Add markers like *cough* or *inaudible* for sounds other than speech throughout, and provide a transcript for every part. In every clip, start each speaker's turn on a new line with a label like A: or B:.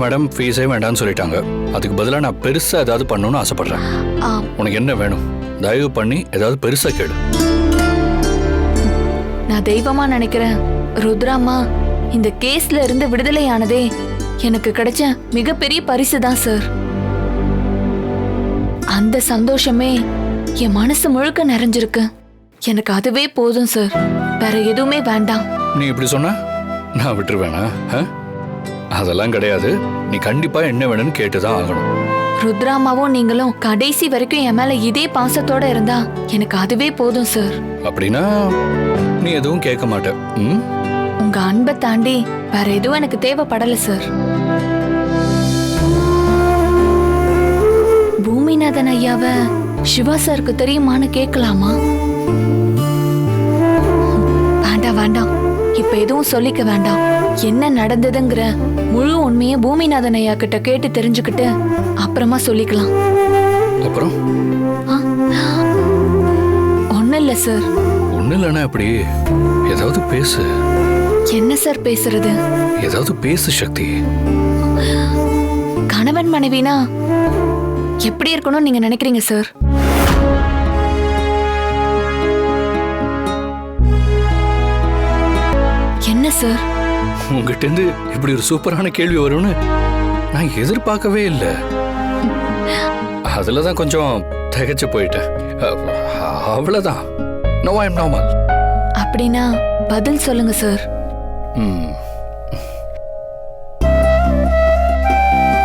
A: Madam ஃபீஸே வேண்டாம்னு சொல்லிட்டாங்க. அதுக்கு பதிலாக நான் பெருசாக ஏதாவது பண்ணணும்னு ஆசைப்படுறேன். உனக்கு என்ன வேணும்? தயவு பண்ணி ஏதாவது பெருசாக கேளு.
B: நான் தெய்வமா நினைக்கிறேன். ருத்ராமா இந்த கேஸ்ல இருந்து விடுதலையானதே எனக்கு கிடைச்ச மிகப்பெரிய பரிசு தான் சார். அந்த சந்தோஷமே என் மனசு முழுக்க நிறைஞ்சிருக்கு. எனக்கு அதுவே போதும் சார். வேற எதுவுமே வேண்டாம்.
A: நீ இப்படி சொன்ன நான் விட்டுருவேனா? அதெல்லாம் கிடையாது. நீ கண்டிப்பா என்ன வேணும்னு கேட்டு தான் ஆகணும்.
B: ருத்ராமாவும் நீங்களும் கடைசி வரைக்கும் என் மேல இதே பாசத்தோட இருந்தா எனக்கு அதுவே போதும் சார்.
A: அப்படின்னா நீ எதுவும் கேட்க மாட்ட. ம்?
B: உங்க அன்பை தாண்டி வேற எதுவும் எனக்கு தேவைப்படல சார். பூமிநாதன் ஐயாவ சிவா சாருக்கு தெரியுமான்னு கேட்கலாமா? வேண்டாம் வேண்டாம். இப்ப எதுவும் சொல்லிக்க வேண்டாம். என்ன நடந்ததுங்கிற முழு உண்மையை பூமிநாதன் ஐயா கிட்ட கேட்டு தெரிஞ்சுக்கிட்டு அப்புறமா சொல்லிக்கலாம்.
A: அப்புறம்?
B: ஒன்னும் இல்ல சார்.
A: ஒன்றும் இல்லைன்னா அப்படி ஏதாவது பேசு.
B: என்ன சார் பேசுறது?
A: ஏதாவது பேசு சக்தி.
B: கணவன் மனைவினா எப்படி இருக்கணும்னு நீங்க நினைக்கிறீங்க சார்? என்ன சார்?
A: உங்ககிட்ட இருந்து இப்படி ஒரு சூப்பரான கேள்வி வரும்னு நான் எதிர்பார்க்கவே இல்லை. அதில் தான் கொஞ்சம் திகைச்சு போயிட்டேன். அ- அவ்வளவுதான் நோ ஐம் நார்மல்
B: அப்படின்னா பதில் சொல்லுங்க சார்.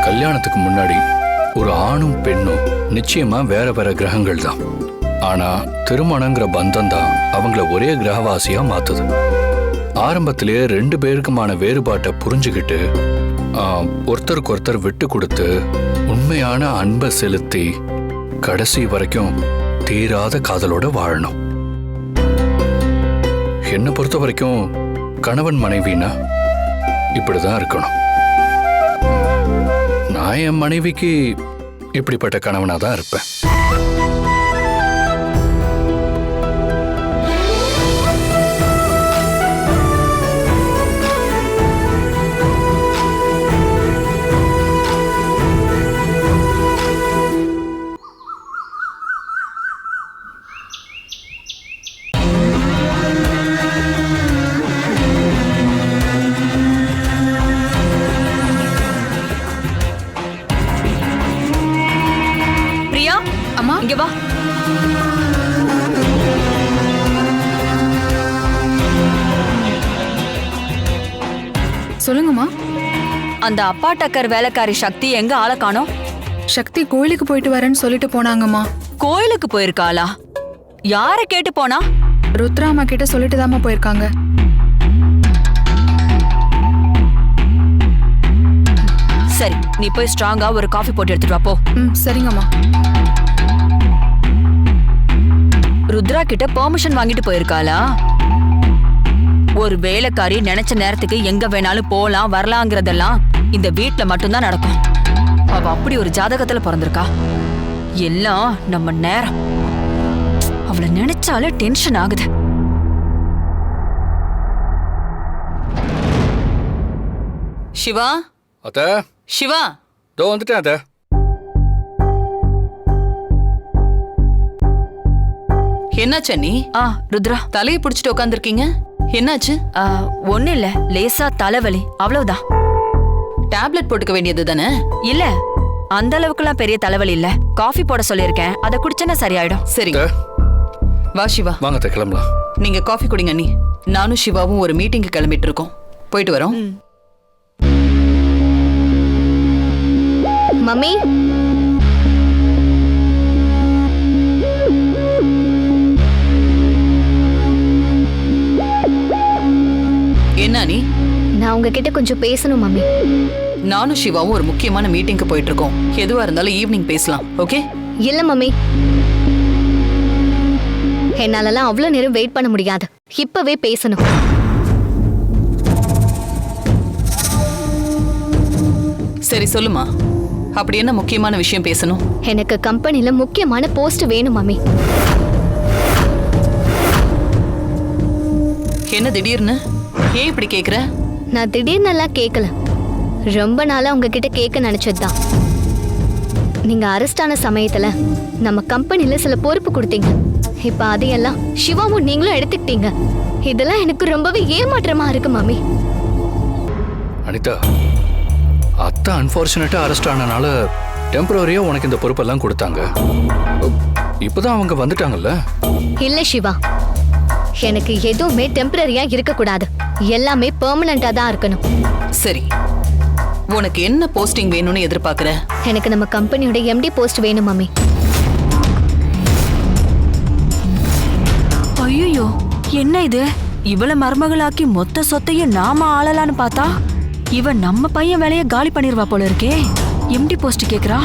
A: கல்யாணத்துக்கு முன்னாடி ஒரு ஆணும் பெண்ணும் நிச்சயமா வேற வேற கிரகங்கள் தான் ஆனா திருமணங்கிற பந்தம் தான் அவங்கள ஒரே கிரகவாசியா மாத்துது. ஆரம்பத்திலேயே ரெண்டு பேருக்குமான வேறுபாட்டை புரிஞ்சுக்கிட்டு ஒருத்தருக்கு ஒருத்தர் விட்டு கொடுத்து உண்மையான அன்பை செலுத்தி கடைசி வரைக்கும் தீராத காதலோட வாழணும். என்னை பொறுத்த வரைக்கும் கணவன் மனைவினா இப்படிதான் இருக்கணும். நான் என் மனைவிக்கு இப்படிப்பட்ட கணவனாக தான் இருப்பேன்.
C: அந்த அப்பா டக்கர் வேலைக்காரி சக்தி எங்க ஆளை காணோம்?
D: சக்தி கோயிலுக்கு போயிட்டு வரேன்னு சொல்லிட்டு போனாங்கம்மா.
C: கோயிலுக்கு போயிருக்காளா? யார கேட்டு போனா?
D: ருத்ராமா கிட்ட சொல்லிட்டு தாம்மா போயிருக்காங்க.
C: சரி நீ போய் ஸ்ட்ராங்கா ஒரு காஃபி போட்டு எடுத்துட்டு வா போ.
D: ம் சரிங்கம்மா.
C: ருத்ரா கிட்ட பெர்மிஷன் வாங்கிட்டு போயிருக்காளா? ஒரு வேலைக்காரி நினைச்ச நேரத்துக்கு எங்க வேணாலும் போலாம் வரலாங்கிறதெல்லாம் இந்த வீட்ல மட்டும்தான் நடக்கும். அவ அப்படி ஒரு ஜாதகத்துல பிறந்திருக்கா. எல்லாம் நம்ம நேரம். அவளை நினைச்சாலே டென்ஷன் ஆகுது. சிவா?
A: அத்த?
C: சிவா?
A: இதோ வந்துட்டேன் அத்த.
E: என்னாச்சு அண்ணி?
C: ஆ ருத்ரா.
E: தலையை பிடிச்சிட்டு உட்காந்துருக்கீங்க என்னாச்சு?
C: ஒண்ணும் இல்ல. லேசா தலைவலி. அவ்வளவுதான்.
E: டேப்லெட் போட்டுக்க வேண்டியது தானே?
C: இல்ல அந்த அளவுக்குலாம் பெரிய தலைவலி இல்ல. காஃபி போட சொல்லியிருக்கேன். அதை குடிச்சேன்னா சரியாயிடும்.
E: சரிங்க வா சிவா.
A: வாங்க அத்தை கிளம்பலாம்.
E: நீங்க காஃபி குடிங்க அண்ணி நானும் சிவாவும் ஒரு மீட்டிங்க்கு கிளம்பிட்டு இருக்கோம் போயிட்டு வரோம்.
F: மம்மி?
E: என்ன அண்ணி
F: நான் உங்ககிட்ட கொஞ்சம் பேசணும் மம்மி.
E: நானும் சிவாவும் ஒரு முக்கியமான மீட்டிங்க்கு போயிட்டு இருக்கோம் எதுவா இருந்தாலும் ஈவினிங் பேசலாம் ஓகே?
F: இல்ல மம்மி. என்னாலலாம் அவ்வளவு நேரம் வெயிட் பண்ண முடியாது. இப்பவே பேசணும்.
E: சரி சொல்லுமா. அப்படி என்ன முக்கியமான விஷயம் பேசணும்?
F: எனக்கு கம்பெனில முக்கியமான போஸ்ட் வேணும் மம்மி.
E: என்ன திடீர்னு? ஏன் இப்படி கேக்குற?
F: நான் திடீர்னு எல்லாம் கேட்கல ரொம்ப நாளா உங்ககிட்ட கேட்க நினைச்சதுதான். நீங்க அரெஸ்ட் ஆன சமயத்துல நம்ம கம்பெனில சில பொறுப்பு கொடுத்தீங்க. இப்ப அதையெல்லாம் சிவாவும் நீங்களும் எடுத்துக்கிட்டீங்க. இதெல்லாம் எனக்கு ரொம்பவே ஏமாற்றமா இருக்கு மாமி.
A: அனிதா அத்தை அன்ஃபார்ச்சுனேட்டா அரெஸ்ட் ஆனனால டெம்பரரியா உனக்கு இந்த பொறுப்பெல்லாம் கொடுத்தாங்க. இப்பதான் அவங்க வந்துட்டாங்கல்ல?
F: இல்ல சிவா. எனக்கு எதுவுமே டெம்பரரியா இருக்க கூடாது எல்லாமே பெர்மனண்டா தான் இருக்கணும்.
E: சரி. உனக்கு என்ன போஸ்டிங் வேணும்னு எதிர்பார்க்கற?
F: எனக்கு நம்ம கம்பெனியோட எம்டி போஸ்ட் வேணும் மாமி
C: ஐயோ என்ன இது? இவள மருமகளாக்கி மொத்த சொத்தையும் நாம ஆளலான்னு பார்த்தா இவ நம்ம பையன் வேலைய காலி பண்ணிருவா போல இருக்கே. எம்டி போஸ்ட் கேக்குறா?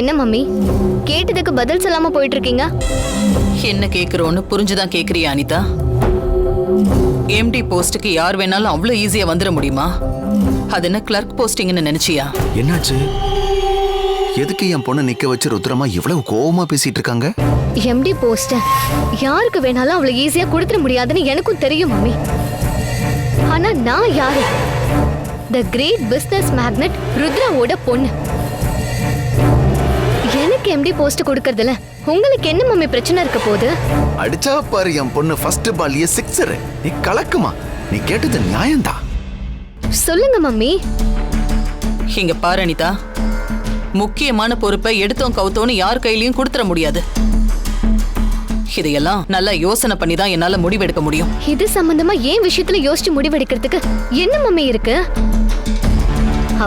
F: என்ன மம்மி? கேட்டதுக்கு பதில் சொல்லாம போயிட்டு இருக்கீங்க
E: என்ன கேக்குறோன்னு புரிஞ்சுதான் கேக்குறியா அனிதா? எம்டி போஸ்டுக்கு யார் வேணாலும் அவ்வளோ ஈஸியா வந்துட முடியுமா? அது என்ன கிளர்க் போஸ்டிங்னு நினைச்சியா?
G: என்னாச்சு? எதுக்கு என் பொண்ணை நிக்க வச்சு ருத்ரமா இவ்வளவு கோவமா பேசிட்டு இருக்காங்க
F: எம்டி போஸ்ட் யாருக்கு வேணாலும் அவ்வளவு ஈஸியா கொடுத்துட முடியாதுன்னு எனக்கும் தெரியும் மம்மி. ஆனா நான் யாரு? த கிரேட் பிசினஸ் மேக்னட் ருத்ராவோட பொண்ணு. எனக்கு எம்டி போஸ்ட் கொடுக்கறதுல உங்களுக்கு என்ன மம்மி பிரச்சனை இருக்க போகுது?
G: அடிச்சா பாரு என் பொண்ணு ஃபர்ஸ்ட் பால்லியே சிக்ஸர். நீ கலக்குமா? நீ கேட்டது நியாயம்தான்
F: சொல்லுங்க மம்மி.
E: இங்க பாரு அனிதா. முக்கியமான பொறுப்பை எடுத்தோம் கவுத்தோன்னு யார் கையிலயும் கொடுத்துட முடியாது. இதையெல்லாம் நல்லா யோசனை பண்ணி தான் என்னால முடிவெடுக்க முடியும்.
F: இது சம்பந்தமா ஏன் விஷயத்துல யோசிச்சு முடிவெடுக்கிறதுக்கு என்ன மம்மி இருக்கு?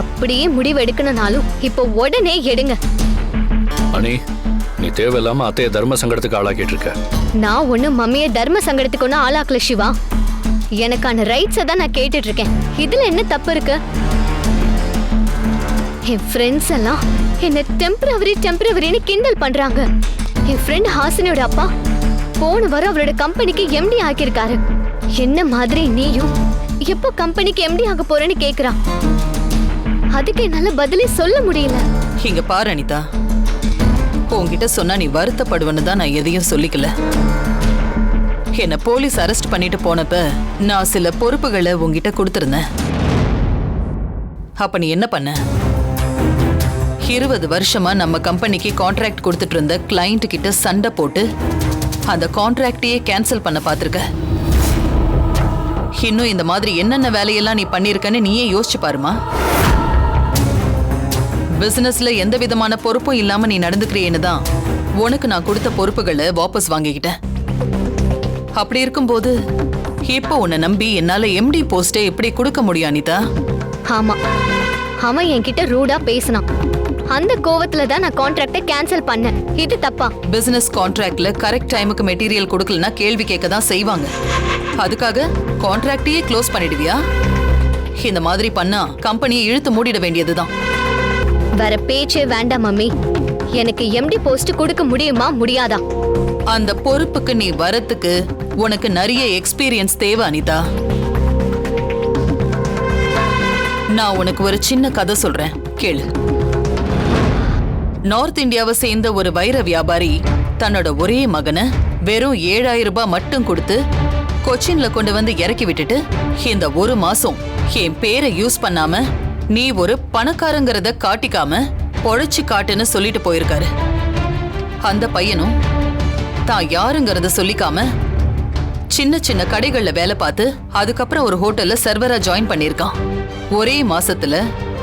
F: அப்படியே முடிவெடுக்கணும்னாலும் இப்போ உடனே எடுங்க.
A: அனி நீ தேவையில்லாம அத்தைய தர்ம சங்கடத்துக்கு ஆளாக்கிட்டு இருக்க.
F: நான் ஒண்ணு மம்மிய தர்ம சங்கடத்துக்கு ஒன்னும் ஆளாக்கல சிவா. எனக்கான ரைட்ஸை தான் நான் கேட்டுட்டு இருக்கேன். இதுல என்ன தப்பு இருக்கு? என் ஃப்ரெண்ட்ஸ் எல்லாம் என்ன டெம்பரவரி டெம்பரவரின்னு கிண்டல் பண்றாங்க. என் ஃப்ரெண்ட் ஹாசினியோட அப்பா போன வாரம் அவரோட கம்பெனிக்கு எம்டி ஆக்கியிருக்காரு. என்ன மாதிரி நீயும் எப்போ கம்பெனிக்கு எம்டி ஆக போறேன்னு கேக்குறான். அதுக்கு என்னால பதிலே சொல்ல முடியல.
E: இங்க பாரு அனிதா. உன்கிட்ட சொன்னா நீ வருத்தப்படுவன்னு தான் நான் எதையும் சொல்லிக்கல. என்ன போலீஸ் அரெஸ்ட் பண்ணிட்டு போனப்ப நான் சில பொறுப்புகளை உங்ககிட்ட கொடுத்துருந்தேன். அப்ப நீ என்ன பண்ண? இருபது வருஷமா நம்ம கம்பெனிக்கு கான்ட்ராக்ட் கொடுத்துட்டு இருந்த கிளைண்ட் கிட்ட சண்டை போட்டு அந்த கான்ட்ராக்டையே கேன்சல் பண்ண பார்த்துருக்க. இன்னும் இந்த மாதிரி என்னென்ன வேலையெல்லாம் நீ பண்ணியிருக்கன்னு நீயே யோசிச்சு பாருமா. பிசினஸ்ல எந்த விதமான பொறுப்பும் இல்லாம நீ நடந்துக்கிறியேன்னு தான் உனக்கு நான் கொடுத்த பொறுப்புகளை வாபஸ் வாங்கிக்கிட்டேன். அப்படி இருக்கும்போது இப்போ உன்னை நம்பி என்னால எம்டி போஸ்டே எப்படி கொடுக்க முடியும் அனிதா?
F: ஆமா. அவன் என்கிட்ட ரூடா பேசினான். அந்த கோவத்துல தான் நான் கான்ட்ராக்டை கேன்சல் பண்ணேன். இது தப்பா?
E: பிசினஸ் கான்ட்ராக்ட்ல கரெக்ட் டைமுக்கு மெட்டீரியல் கொடுக்கலனா கேள்வி கேட்க தான் செய்வாங்க. அதுக்காக கான்ட்ராக்டையே க்ளோஸ் பண்ணிடுவியா? இந்த மாதிரி பண்ணா கம்பெனியை இழுத்து மூடிட வேண்டியதுதான்.
F: வேற பேச்சே வேண்டாம் மம்மி. எனக்கு எம்டி போஸ்ட் கொடுக்க முடியுமா முடியாதா?
E: அந்த பொறுப்புக்கு நீ வரத்துக்கு உனக்கு நிறைய எக்ஸ்பீரியன்ஸ் தேவை அனிதா. நான் உனக்கு ஒரு சின்ன கதை சொல்றேன். கேளு. நார்த் இந்தியாவை சேர்ந்த ஒரு வைர வியாபாரி தன்னோட ஒரே மகனை வெறும் ஏழாயிரம் ரூபாய் மட்டும் கொடுத்து கொச்சின்ல கொண்டு வந்து இறக்கி விட்டுட்டு இந்த ஒரு மாசம் என் பேரை யூஸ் பண்ணாம நீ ஒரு பணக்காரங்கிறத காட்டிக்காம பொழைச்சு காட்டுன்னு சொல்லிட்டு போயிருக்காரு. அந்த பையனும் தான் யாருங்கிறத சொல்லிக்காம சின்ன சின்ன கடைகள்ல வேலை பார்த்து அதுக்கப்புறம் ஒரு ஹோட்டல்ல சர்வரா ஜாயின் பண்ணியிருக்கான். ஒரே மாசத்துல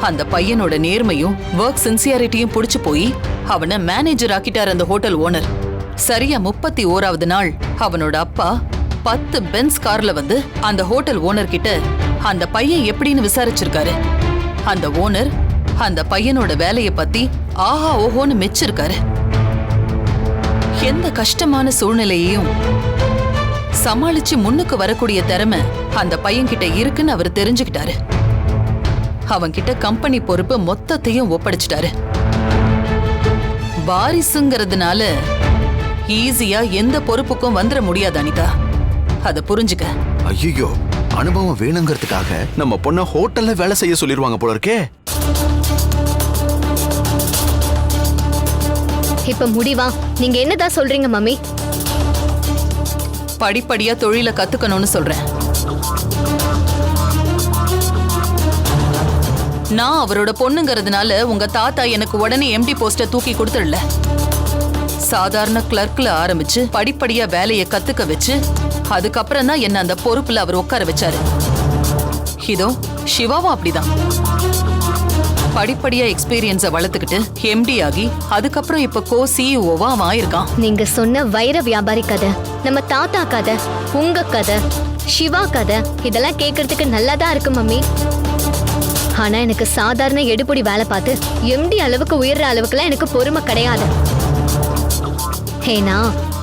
E: அந்த பையனோட நேர்மையும் ஒர்க் சின்சியாரிட்டியும் பிடிச்சு போய் அவனை மேனேஜர் ஆக்கிட்டார் அந்த ஹோட்டல் ஓனர். சரியா முப்பத்தி ஓராவது நாள் அவனோட அப்பா பத்து பென்ஸ் கார்ல வந்து அந்த ஹோட்டல் ஓனர் கிட்ட அந்த பையன் எப்படின்னு விசாரிச்சிருக்காரு. அந்த ஓனர் அந்த பையனோட வேலையை பத்தி ஆஹா ஓஹோன்னு மெச்சிருக்காரு. எந்த கஷ்டமான சூழ்நிலையையும் சமாளிச்சு முன்னுக்கு வரக்கூடிய திறமை அந்த பையன்கிட்ட இருக்குன்னு அவர் தெரிஞ்சுக்கிட்டாரு. அவன்கிட்ட கம்பெனி பொறுப்பு மொத்தத்தையும் ஒப்படைச்சிட்டாரு. வாரிசுங்கிறதுனால ஈஸியா எந்த பொறுப்புக்கும் வந்துட முடியாது அனிதா. அதை புரிஞ்சுக்க.
G: ஐயோ அனுபவம் வேணுங்கிறதுக்காக நம்ம பொண்ண ஹோட்டல்ல வேலை செய்ய சொல்லிருவாங்க போல இருக்கே.
F: இப்ப முடிவா நீங்க என்னதான் சொல்றீங்க மம்மி?
E: படிப்படியா தொழில கத்துக்கணும்னு சொல்றேன். நான் அவரோட பொண்ணுங்கிறதுனால உங்க தாத்தா எனக்கு உடனே எம்டி போஸ்ட தூக்கி கொடுத்துடல. சாதாரண கிளர்க்ல ஆரம்பிச்சு படிப்படியா வேலையை கத்துக்க வச்சு அதுக்கப்புறம் தான் என்ன அந்த பொறுப்புல அவர் உட்கார வச்சாரு. இதோ சிவாவும் அப்படிதான். படிப்படியா எக்ஸ்பீரியன்ஸை வளர்த்துக்கிட்டு எம்டி ஆகி அதுக்கப்புறம் இப்ப கோ சிஇஓவா அவன் ஆயிருக்கான்.
F: நீங்க சொன்ன வைர வியாபாரி கதை நம்ம தாத்தா கதை உங்க கதை சிவா கதை இதெல்லாம் கேட்கறதுக்கு நல்லா தான் இருக்கு மம்மி? ஆனா எனக்கு சாதாரண எடுபடி வேலை பார்த்து எம்டி அளவுக்கு உயர்ற அளவுக்குலாம் எனக்கு பொறுமை கிடையாது. ஏன்னா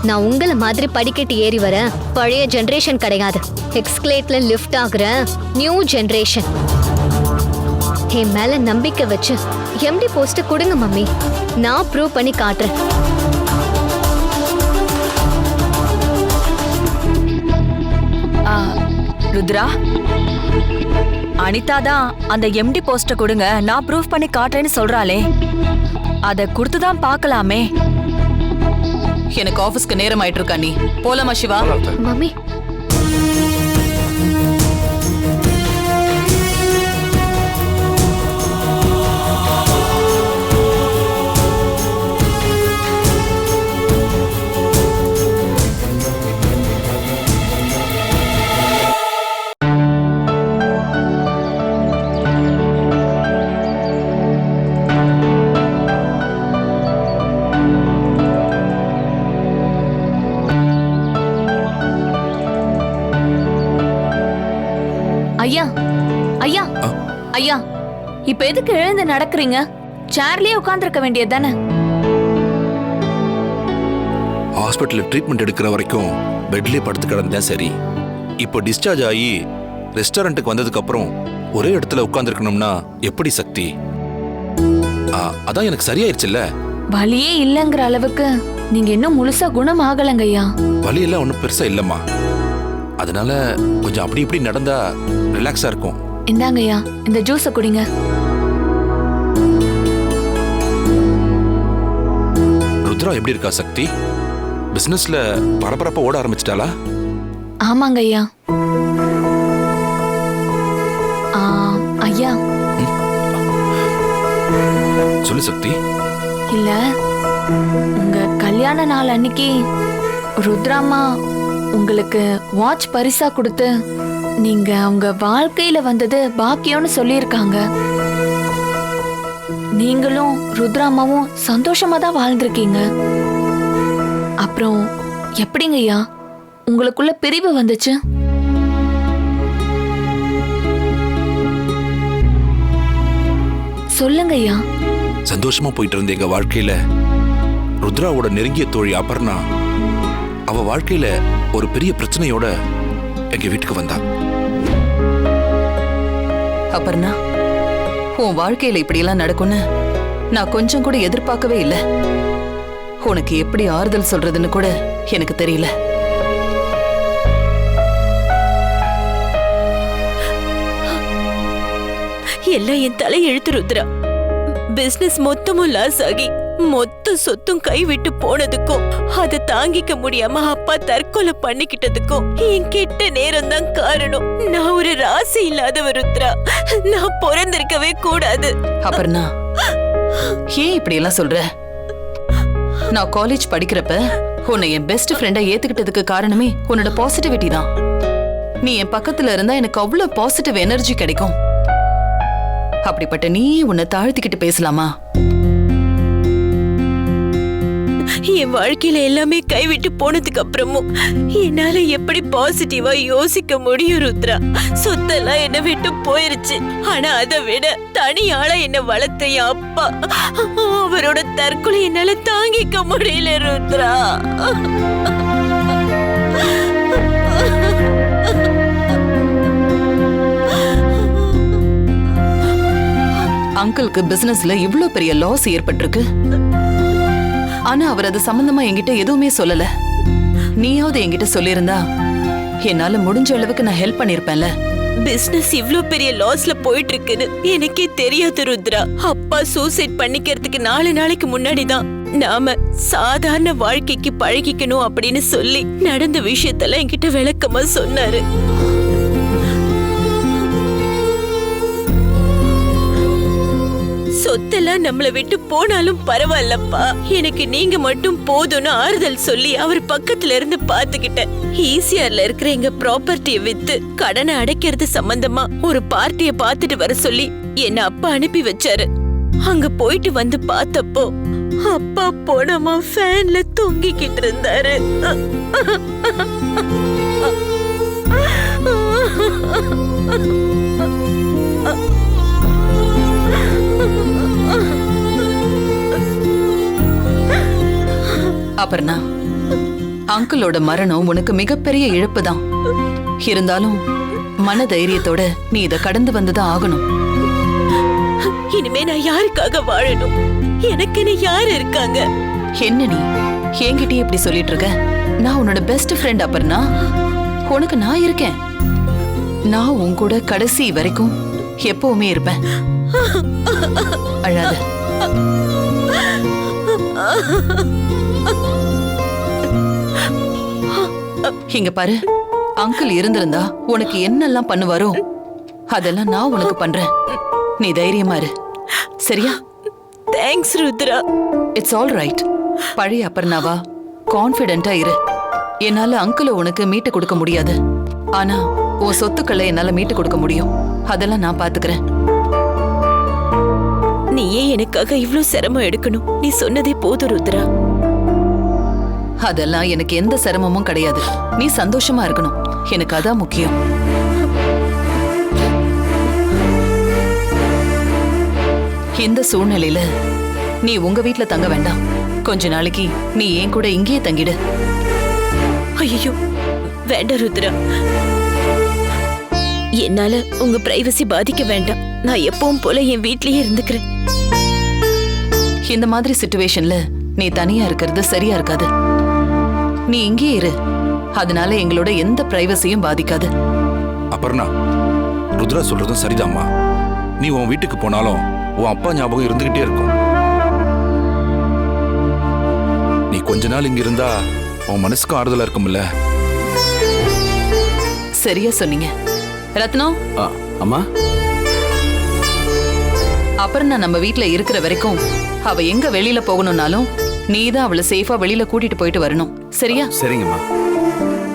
F: நான் உங்களை மாதிரி படிக்கட்டு ஏறி வர பழைய ஜென்ரேஷன் கிடையாது. எக்ஸ்கிளேட்ல லிஃப்ட் ஆகுற நியூ ஜென்ரேஷன் என் மேல நம்பிக்கை வச்சு எம்டி போஸ்ட கொடுங்க மம்மி. நான் ப்ரூவ் பண்ணி காட்டுறேன்.
C: ஆ, ருத்ரா? அனிதா தான் அந்த எம்டி போஸ்ட கொடுங்க. நான் ப்ரூஃப் பண்ணி காட்டுறேன்னு சொல்றாளே. அதை கொடுத்து தான் பார்க்கலாமே.
E: எனக்கு ஆபீஸ்க்கு நேரம் ஆயிட்டு இருக்கா நீ? போலாமா சிவா?
F: மம்மி
B: இப்ப எதுக்கு எழுந்து நடக்கிறீங்க? சேர்லயே உட்கார்ந்திருக்க வேண்டியது தானே?
H: ஹாஸ்பிட்டலில் ட்ரீட்மெண்ட் எடுக்கிற வரைக்கும் பெட்லேயே படுத்து கிடந்தேன் சரி. இப்போ டிஸ்சார்ஜ் ஆகி ரெஸ்டாரண்ட்டுக்கு வந்ததுக்கு அப்புறம் ஒரே இடத்துல உட்காந்துருக்கணும்னா எப்படி சக்தி? ஆ, அதான் எனக்கு சரியாயிருச்சுல்ல?
B: வலியே இல்லைங்கிற அளவுக்கு நீங்க இன்னும் முழுசா குணம் ஆகலங்க ஐயா.
H: வலியெல்லாம் ஒன்றும் பெருசா இல்லைம்மா. அதனால கொஞ்சம் அப்படி இப்படி நடந்தா ரிலாக்ஸா இருக்கும்.
B: இந்தாங்க ஐயா இந்த ஜூஸை குடிங்க.
H: ருத்ரா எப்படி இருக்கா சக்தி? பிசினஸ்ல பரபரப்பா ஓட ஆரம்பிச்சிட்டாளா?
B: ஆமாங்க ஐயா. ஆ, ஐயா.
H: சொல்லு சக்தி.
B: இல்ல உங்க கல்யாண நாள் அன்னைக்கு ருத்ராமா உங்களுக்கு வாட்ச் பரிசா கொடுத்து நீங்க உங்க வாழ்க்கையில வந்தது பாக்கியம்னு சொல்லியிருக்காங்க. நீங்களும் ருத்ராமாவும் சந்தோஷமா தான் வாழ்ந்திருக்கீங்க. அப்புறம் எப்படிங்க ஐயா? உங்களுக்குள்ள பிரிவு வந்துச்சு? சொல்லுங்க ஐயா.
H: சந்தோஷமா போயிட்டு இருந்த எங்க வாழ்க்கையில ருத்ராவோட நெருங்கிய தோழி அபர்ணா அவ வாழ்க்கையில ஒரு பெரிய பிரச்சனையோட எங்க வீட்டுக்கு வந்தா.
E: அப்பர்ணா உன் வாழ்க்கையில இப்படியெல்லாம் நடக்கும்னு நான் கொஞ்சம் கூட எதிர்பார்க்கவே இல்லை. உனக்கு எப்படி ஆறுதல் சொல்றதுன்னு கூட எனக்கு தெரியல.
I: எல்லாம் என் தலை எழுத்து ருத்ரா. பிசினஸ் மொத்தமும் லாஸ் ஆகி. மொத்த சொத்தும் கை விட்டு போனதுக்கும் அதை தாங்கிக்க முடியாம அப்பா தற்கொலை பண்ணிக்கிட்டதுக்கும் என் கெட்ட நேரம் தான் காரணம். நான் ஒரு ராசி இல்லாதவ ருத்ரா. நான் பிறந்திருக்கவே கூடாது.
E: அபர்ணா ஏன் இப்படி எல்லாம் சொல்ற? நான் காலேஜ் படிக்கிறப்ப உன்னை என் பெஸ்ட் ஃப்ரெண்டா ஏத்துக்கிட்டதுக்கு காரணமே உன்னோட பாசிட்டிவிட்டி தான். நீ என் பக்கத்துல இருந்தா எனக்கு அவ்வளவு பாசிட்டிவ் எனர்ஜி கிடைக்கும். அப்படிப்பட்ட நீ உன்னை தாழ்த்திக்கிட்டு பேசலாமா?
I: என் வாழ்க்கையில எல்லாமே கைவிட்டு போனதுக்கு அப்புறமும் என்னால எப்படி பாசிட்டிவா யோசிக்க முடியும் ருத்ரா? சொத்தெல்லாம் என்ன விட்டு போயிருச்சு. ஆனா அதை விட தனி என்ன வளர்த்த என் அப்பா அவரோட தற்கொலை என்னால தாங்கிக்க முடியல ருத்ரா.
E: அங்கிளுக்கு பிசினஸ்ல இவ்ளோ பெரிய லாஸ் ஏற்பட்டிருக்கு? ஆனா அவர் அது சம்பந்தமா என்கிட்ட எதுவுமே சொல்லல. நீயாவது என்கிட்ட சொல்லியிருந்தா என்னால முடிஞ்ச அளவுக்கு நான் ஹெல்ப் பண்ணிருப்பேன்ல
I: பிசினஸ் இவ்ளோ பெரிய லாஸ்ல போயிட்டு இருக்குன்னு எனக்கே தெரியாது ருத்ரா. அப்பா சூசைட் பண்ணிக்கிறதுக்கு நாலு நாளைக்கு முன்னாடி தான் நாம சாதாரண வாழ்க்கைக்கு பழகிக்கணும் அப்படின்னு சொல்லி நடந்த விஷயத்தெல்லாம் என்கிட்ட விளக்கமா சொன்னாரு. சொத்தெல்லாம் நம்மள விட்டு போனாலும் பரவாயில்லப்பா. எனக்கு நீங்க மட்டும் போதும்னு ஆறுதல் சொல்லி அவர் பக்கத்துல இருந்து பாத்துக்கிட்டேன் ஈசிஆர்ல இருக்கிற எங்க ப்ராப்பர்ட்டியை வித்து கடனை அடைக்கிறது சம்பந்தமா ஒரு பார்ட்டிய பாத்துட்டு வர சொல்லி என்ன அப்பா அனுப்பி வச்சாரு. அங்க போயிட்டு வந்து பார்த்தப்போ அப்பா போனமா ஃபேன்ல தொங்கிக்கிட்டு இருந்தாரு.
E: அபர்ணா அங்கிளோட மரணம் உனக்கு மிகப்பெரிய இழப்பு தான் இருந்தாலும் மன தைரியத்தோட நீ இத கடந்து வந்துதான் ஆகணும்.
I: இனிமே நான் யாருக்காக வாழணும்? எனக்குன்னு யார் இருக்காங்க?
E: என்ன நீ? என்கிட்டயே இப்படி சொல்லிட்டு இருக்க நான் உன்னோட பெஸ்ட் ஃப்ரெண்ட் அபர்ணா உனக்கு நான் இருக்கேன். நான் உன் கூட கடைசி வரைக்கும் எப்பவுமே இருப்பேன். அழாத. *laughs* இங்க பாரு. அங்கிள் இருந்திருந்தா உனக்கு என்னெல்லாம் பண்ணுவாரோ அதெல்லாம் நான் உனக்கு பண்றேன். நீ தைரியமா இரு. சரியா?
I: Thanks Rudra.
E: It's all right பழைய அப்பர்ணாவா கான்ஃபிடென்ட்டா இரு. என்னால அங்கிள உனக்கு மீட்டு கொடுக்க முடியாது. ஆனா உன் சொத்துக்களை என்னால மீட்டு கொடுக்க முடியும். அதெல்லாம் நான் பாத்துக்கிறேன்.
I: நீ ஏன் எனக்காக இவ்ளோ சிரமம் எடுக்கணும். நீ சொன்னதே போதும் ருத்ரா.
E: அதெல்லாம் எனக்கு எந்த சிரமமும் கிடையாது. நீ சந்தோஷமா இருக்கணும். எனக்கு அதான் முக்கியம். இந்த சூழ்நிலையில நீ உங்க வீட்ல தங்க வேண்டாம். கொஞ்ச நாளைக்கு நீ ஏன் கூட இங்கேயே தங்கிடு.
I: ஐயோ வேண்டாம் ருத்ரா. என்னால உங்க பிரைவசி பாதிக்க வேண்டாம். நான் எப்பவும் போல என் வீட்லயே இருந்துக்கிறேன்.
E: இந்த மாதிரி சுச்சுவேஷன்ல நீ தனியா இருக்கிறது சரியா இருக்காது. நீ இங்கே இரு. அதனால எங்களோட எந்த பிரைவசியும் பாதிக்காது.
H: அபர்ணா ருத்ரா சொல்றதும் சரிதாம்மா. நீ உன் வீட்டுக்கு போனாலும் உன் அப்பா ஞாபகம் இருந்துகிட்டே இருக்கும். நீ கொஞ்ச நாள் இங்க இருந்தா உன் மனசுக்கும் ஆறுதலா இருக்கும்ல?
E: சரியா சொன்னீங்க. ரத்னம்?
G: அம்மா?
E: நான் நம்ம வீட்ல இருக்கிற வரைக்கும் அவ எங்க வெளியில போகணும்னாலும் நீ தான் அவளை சேஃபா வெளியில கூட்டிட்டு போயிட்டு வரணும். சரியா?
G: சரிங்கம்மா.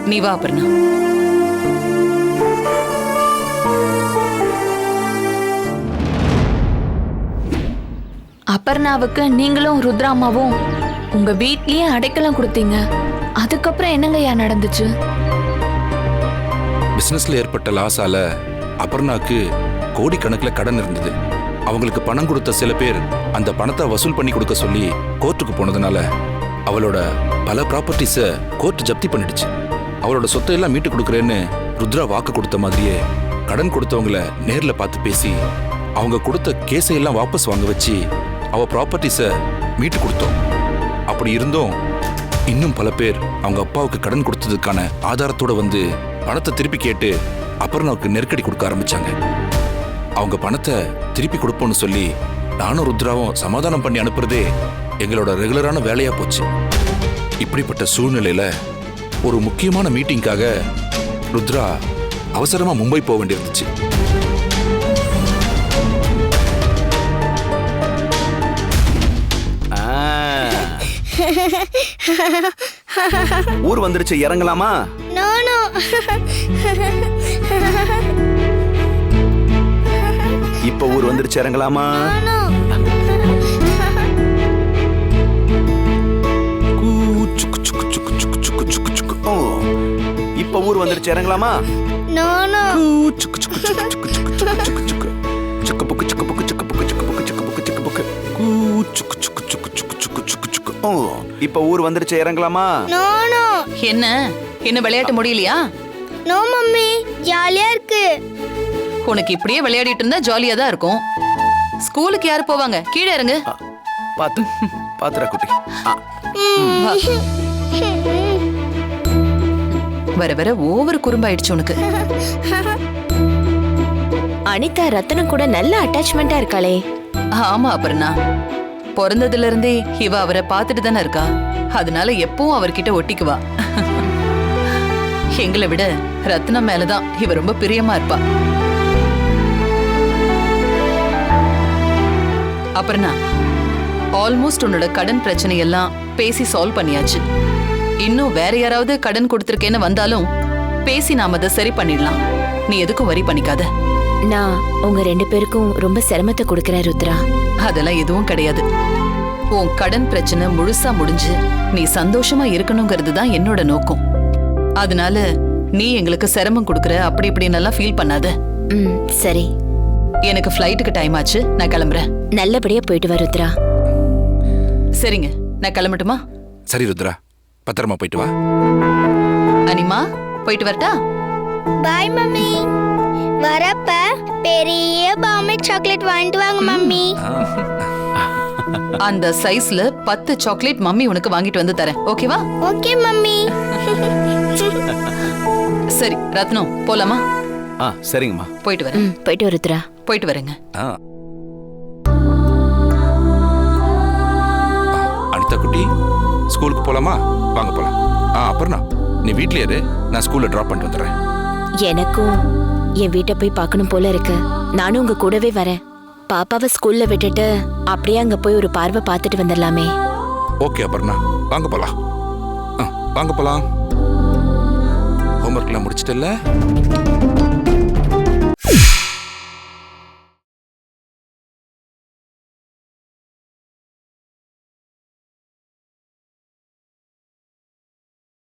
E: நீ வா அபர்ணா.
B: அபர்ணாவுக்கு நீங்களும் ருத்ராமாவும் உங்க வீட்லயே அடைக்கலம் கொடுத்தீங்க. அதுக்கப்புறம் என்னங்கய்யா நடந்துச்சு?
H: பிசினஸ்ல ஏற்பட்ட லாஸால அபர்ணாக்கு கோடிக்கணக்கில் கடன் இருந்தது. அவங்களுக்கு பணம் கொடுத்த சில பேர் அந்த பணத்தை வசூல் பண்ணி கொடுக்க சொல்லி கோர்ட்டுக்கு போனதுனால அவளோட பல ப்ராப்பர்ட்டிஸை கோர்ட் ஜப்தி பண்ணிடுச்சு. அவரோட சொத்தை எல்லாம் மீட்டு கொடுக்குறேன்னு ருத்ரா வாக்கு கொடுத்த மாதிரியே கடன் கொடுத்தவங்கள நேர்ல பார்த்து பேசி அவங்க கொடுத்த கேஸை எல்லாம் வாபஸ் வாங்க வச்சு அவ ப்ராப்பர்ட்டிஸை மீட்டு கொடுத்தோம். அப்படி இருந்தும் இன்னும் பல பேர் அவங்க அப்பாவுக்கு கடன் கொடுத்ததுக்கான ஆதாரத்தோட வந்து பணத்தை திருப்பி கேட்டு அபர்ணாவுக்கு நெருக்கடி கொடுக்க ஆரம்பிச்சாங்க. அவங்க பணத்தை திருப்பி கொடுப்போம்னு சொல்லி நானும் ருத்ராவும் சமாதானம் பண்ணி அனுப்புறதே எங்களோட ரெகுலரான வேலையா போச்சு. இப்படிப்பட்ட சூழ்நிலையில ஒரு முக்கியமான மீட்டிங்காக ருத்ரா அவசரமா மும்பை போக வேண்டியிருந்துச்சு. *laughs*
G: ஊர் வந்துருச்சு இறங்கலாமா? இப்ப ஊர் வந்துருச்சு இறங்கலாமா? சுக்கு, சுக்கு, சுக்கு, சுக்கு. ஓ. இப்ப ஊர் வந்துருச்சு இறங்கலாமா
E: என்ன என்ன விளையாட்டு முடியலையா
F: நோ மம்மி ஜாலியா இருக்கு
E: உனக்கு இப்படியே விளையாடிட்டு இருந்தா ஜாலியா தான் இருக்கும் ஸ்கூலுக்கு யாரு போவாங்க கீழே இறங்கு
G: பாத்து பாத்துரா குட்டி.
E: வர வர ஓவர் குறும்பாயிடுச்சு உனக்கு.
J: அனிதா ரத்தனம் கூட நல்ல அட்டாச்மெண்டா இருக்காளே.
E: ஆமா அபர்ணா. பிறந்ததுல இருந்தே இவ அவரை பார்த்துட்டு தானே இருக்கா. அதனால எப்பவும் அவர்கிட்ட ஒட்டிக்குவா. எங்களை விட ரத்னம் மேலதான் இவ ரொம்ப பிரியமா இருப்பா. அபர்ணா ஆல்மோஸ்ட் உன்னோட கடன் பிரச்சனை எல்லாம் பேசி சால்வ் பண்ணியாச்சு. இன்னும் வேற யாராவது கடன் கொடுத்துருக்கேன்னு வந்தாலும் பேசி நாம அதை சரி பண்ணிடலாம். நீ எதுக்கும் வரி பண்ணிக்காத.
J: நான் உங்க ரெண்டு பேருக்கும் ரொம்ப சிரமத்தை கொடுக்கறேன் ருத்ரா.
E: அதெல்லாம் எதுவும் கிடையாது. உன் கடன் பிரச்சனை முழுசா முடிஞ்சு நீ சந்தோஷமா இருக்கணுங்கிறது தான் என்னோட நோக்கம். அதனால நீ எங்களுக்கு சிரமம் கொடுக்கற அப்படி இப்படின்னு எல்லாம் ஃபீல் பண்ணாத.
J: ம் சரி.
E: எனக்கு ஃப்ளைட்டுக்கு டைம் ஆச்சு. நான் கிளம்புறேன்.
J: நல்லபடியா போயிட்டு வா ருத்ரா.
E: சரிங்க. நான் கிளம்பட்டுமா?
H: சரி ருத்ரா. பத்திரமா போயிட்டு வா.
E: அனிமா போயிட்டு வரட்டா?
K: Bye mummy. வரப்ப பெரிய பாம்பே சாக்லேட் வாங்கிட்டு வாங்க மம்மி. *laughs*
E: அந்த சைஸ்ல பத்து சாக்லேட் மம்மி உனக்கு வாங்கிட்டு வந்து தரேன். ஓகேவா
K: ஓகே மம்மி. *laughs*
E: சரி ரத்னம் போலாமா?
G: ஆ சரிங்கம்மா.
E: போயிட்டு வரேன்.
J: ம் போயிட்டு வா ருத்ரா.
E: போயிட்டு வரேங்க.
G: ஆ.
H: அனிதா குட்டி. ஸ்கூலுக்கு போலாமா? வாங்க போலாம். ஆ அப்புறம்ண்ணா நீ வீட்லயே இரு. நான் ஸ்கூல்ல டிராப் பண்ணிட்டு வந்துடுறேன்.
J: எனக்கும் என் வீட்டை போய் பார்க்கணும் போல இருக்கு. நானும் உங்க கூடவே வரேன். பாப்பாவை ஸ்கூல்ல விட்டுட்டு அப்படியே அங்க போய் ஒரு பார்வை பார்த்துட்டு வந்துடலாமே.
H: ஓகே அபர்ணா. வாங்க போலாம். ஆ, வாங்க போலாம். ஹோம்ஒர்க்லாம் முடிச்சிட்டல்ல?